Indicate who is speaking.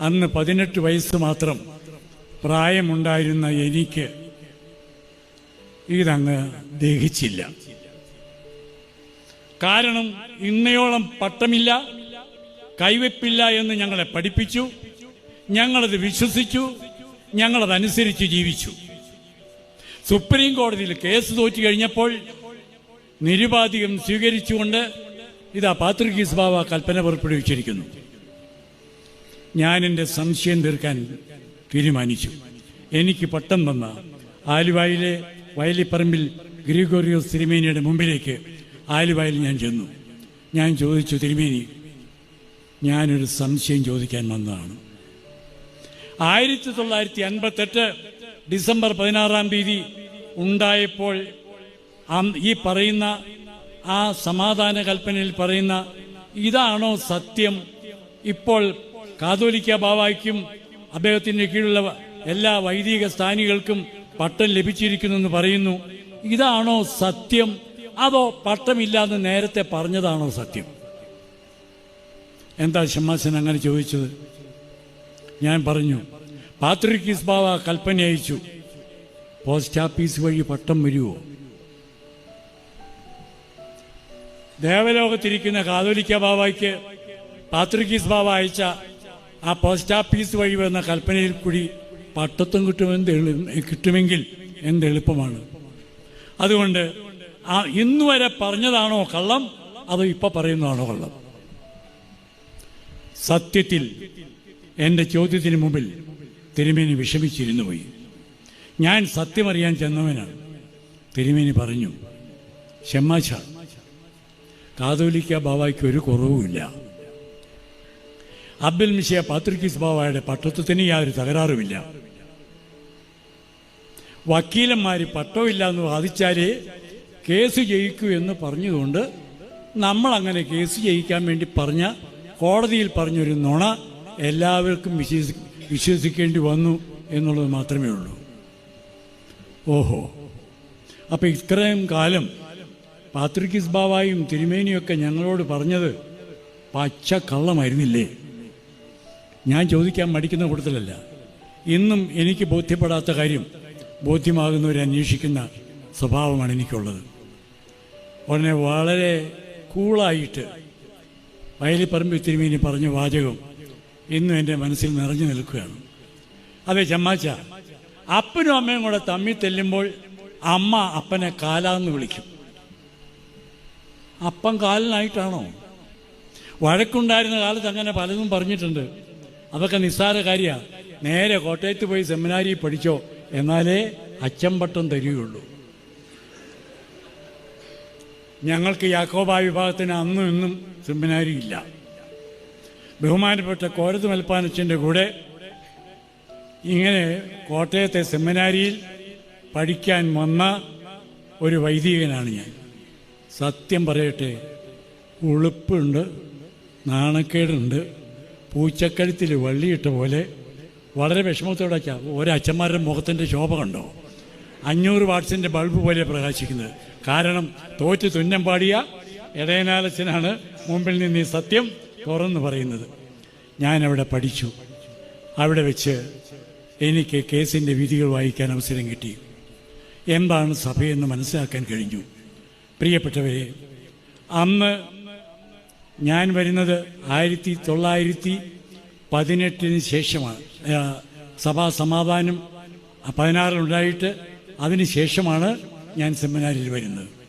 Speaker 1: അന്ന് പതിനെട്ട് വയസ്സ് മാത്രം പ്രായമുണ്ടായിരുന്ന എനിക്ക് ഇതങ്ങ് ദഹിച്ചില്ല. കാരണം ഇന്നയോളം പട്ടമില്ല കൈവെപ്പില്ല എന്ന് ഞങ്ങളെ പഠിപ്പിച്ചു ഞങ്ങളത് വിശ്വസിച്ചു ഞങ്ങളതനുസരിച്ച് ജീവിച്ചു. സുപ്രീം കോടതിയിൽ കേസ് തോറ്റു കഴിഞ്ഞപ്പോൾ നിരുപാധികം സ്വീകരിച്ചുകൊണ്ട് ഇതാ പാത്രികീസ് ബാബ കൽപ്പന പുറപ്പെടുവിച്ചിരിക്കുന്നു. ഞാൻ എന്റെ സംശയം തീർക്കാൻ തീരുമാനിച്ചു. എനിക്ക് പട്ടം തന്ന ആലുവായിലെ വയലിപ്പറമ്പിൽ ഗ്രിഗോറിയോസ് തിരുമേനിയുടെ മുമ്പിലേക്ക് ആലുവായിൽ ഞാൻ ചെന്നു. ഞാൻ ചോദിച്ചു തിരുമേനി ഞാനൊരു സംശയം ചോദിക്കാൻ വന്നതാണ്. ആയിരത്തി തൊള്ളായിരത്തി അൻപത്തെട്ട് ഡിസംബർ പതിനാറാം തീയതി ഉണ്ടായപ്പോൾ ഈ പറയുന്ന ആ സമാധാന കൽപ്പനയിൽ പറയുന്ന ഇതാണോ സത്യം? ഇപ്പോൾ കാതോലിക്ക ബാവായ്ക്കും അദ്ദേഹത്തിന്റെ കീഴിലുള്ള എല്ലാ വൈദിക സ്ഥാനികൾക്കും പട്ടം ലഭിച്ചിരിക്കുന്നു എന്ന് പറയുന്നു. ഇതാണോ സത്യം? അതോ പട്ടമില്ലാന്ന് നേരത്തെ പറഞ്ഞതാണോ സത്യം? എന്താ ഷമ്മാസൻ അങ്ങനെ ചോദിച്ചത്? ഞാൻ പറഞ്ഞു പാത്രിക്കീസ് ബാവ കൽപ്പന അയച്ചു പോസ്റ്റ് ഓഫീസ് വഴി പട്ടം വരുമോ ദേവലോകത്തിരിക്കുന്ന കാതോലിക്ക ബാവായ്ക്ക് പാത്രിക്കീസ് ബാബ അയച്ച ആ പോസ്റ്റ് ഓഫീസ് വഴി വന്ന കൽപ്പനയിൽ കൂടി പട്ടത്വം കിട്ടുമെന്ന് കിട്ടുമെങ്കിൽ എന്ത് എളുപ്പമാണ്. അതുകൊണ്ട് ആ ഇന്ന് വരെ പറഞ്ഞതാണോ കള്ളം? അതോ ഇപ്പൊ പറയുന്നതാണോ കള്ളം? സത്യത്തിൽ എന്റെ ചോദ്യത്തിന് മുമ്പിൽ തിരുമേനി വിഷമിച്ചിരുന്നു പോയി. ഞാൻ സത്യമറിയാൻ ചെന്നവനാണ്. തിരുമേനി പറഞ്ഞു ഷെമ്മാച്ച കാതോലിക്ക ബാബായ്ക്ക് ഒരു കുറവുമില്ല. അബ്ദുൽ മിഷിയ പാത്രിക്കീസ് ബാബായുടെ പട്ടത്വത്തിന് യാതൊരു തകരാറുമില്ല. വക്കീലന്മാര് പട്ടമില്ല എന്ന് വാദിച്ചാലേ കേസ് ജയിക്കൂ എന്ന് പറഞ്ഞതുകൊണ്ട് നമ്മൾ അങ്ങനെ കേസ് ജയിക്കാൻ വേണ്ടി പറഞ്ഞ കോടതിയിൽ പറഞ്ഞൊരു നുണ എല്ലാവർക്കും വിശ്വസി വിശ്വസിക്കേണ്ടി വന്നു എന്നുള്ളത് മാത്രമേ ഉള്ളൂ. ഓഹോ. അപ്പൊ ഇത്രയും കാലം പാത്രിക്കിസ് ബാവായും തിരുമേനിയൊക്കെ ഞങ്ങളോട് പറഞ്ഞത് പച്ച കള്ളമായിരുന്നില്ലേ ഞാൻ ചോദിക്കാൻ മടിക്കുന്ന കൂട്ടത്തിലല്ല. ഇന്നും എനിക്ക് ബോധ്യപ്പെടാത്ത കാര്യം ബോധ്യമാകുന്നവരെ അന്വേഷിക്കുന്ന സ്വഭാവമാണ് എനിക്കുള്ളത്. ഉടനെ വളരെ കൂളായിട്ട് വയലിപ്പറമ്പ് തിരുമേനി പറഞ്ഞ വാചകം ഇന്നും എന്റെ മനസ്സിൽ നിറഞ്ഞു നിൽക്കുകയാണ്. അതെ ചമ്മാച്ച അപ്പനും അമ്മയും കൂടെ തമ്മി തെല്ലുമ്പോൾ അമ്മ അപ്പനെ കാലാന്ന് വിളിക്കും. അപ്പം കാലിനായിട്ടാണോ? വഴക്കുണ്ടായിരുന്ന കാലത്ത് അങ്ങനെ പലതും പറഞ്ഞിട്ടുണ്ട്. അതൊക്കെ നിസ്സാര കാര്യമാണ് നേരെ കോട്ടയത്ത് പോയി സെമിനാരി പഠിച്ചോ. എന്നാലേ അച്ചമ്പട്ടം തരികയുള്ളൂ. ഞങ്ങൾക്ക് യാക്കോബായ വിഭാഗത്തിന് അന്നും ഇന്നും സെമിനാരി ഇല്ല ബഹുമാനപ്പെട്ട കോരത്ത് മൽപ്പാനച്ചന്റെ കൂടെ ഇങ്ങനെ കോട്ടയത്തെ സെമിനാരിയിൽ പഠിക്കാൻ വന്ന ഒരു വൈദികനാണ് ഞാൻ. സത്യം പറയട്ടെ ഉളുപ്പുണ്ട് നാണക്കേടുണ്ട്. പൂച്ചക്കഴുത്തിൽ വള്ളിയിട്ട പോലെ വളരെ വിഷമത്തോടെ ഒരച്ഛന്മാരുടെ മുഖത്തിന്റെ ശോഭ കണ്ടോ? അഞ്ഞൂറ് വാട്സിന്റെ ബൾബ് പോലെ പ്രകാശിക്കുന്നത്. കാരണം തോറ്റ് തുന്നം പാടിയ ഇടയനാലച്ചനാണ് മുമ്പിൽ നിന്ന് ഈ സത്യം തുറന്നു പറയുന്നത്. ഞാനവിടെ പഠിച്ചു. അവിടെ വെച്ച് എനിക്ക് കേസിന്റെ വിധികൾ വായിക്കാൻ അവസരം കിട്ടി. എന്താണ് സഭയെന്ന് മനസ്സിലാക്കാൻ കഴിഞ്ഞു? പ്രിയപ്പെട്ടവരെ അന്ന് ഞാൻ വരുന്നത് ആയിരത്തി തൊള്ളായിരത്തി പതിനെട്ടിന് ശേഷമാണ്. സഭാ സമാധാനം പതിനാറിലുണ്ടായിട്ട് അതിന് ശേഷമാണ് ഞാൻ സെമിനാരിൽ വരുന്നത്.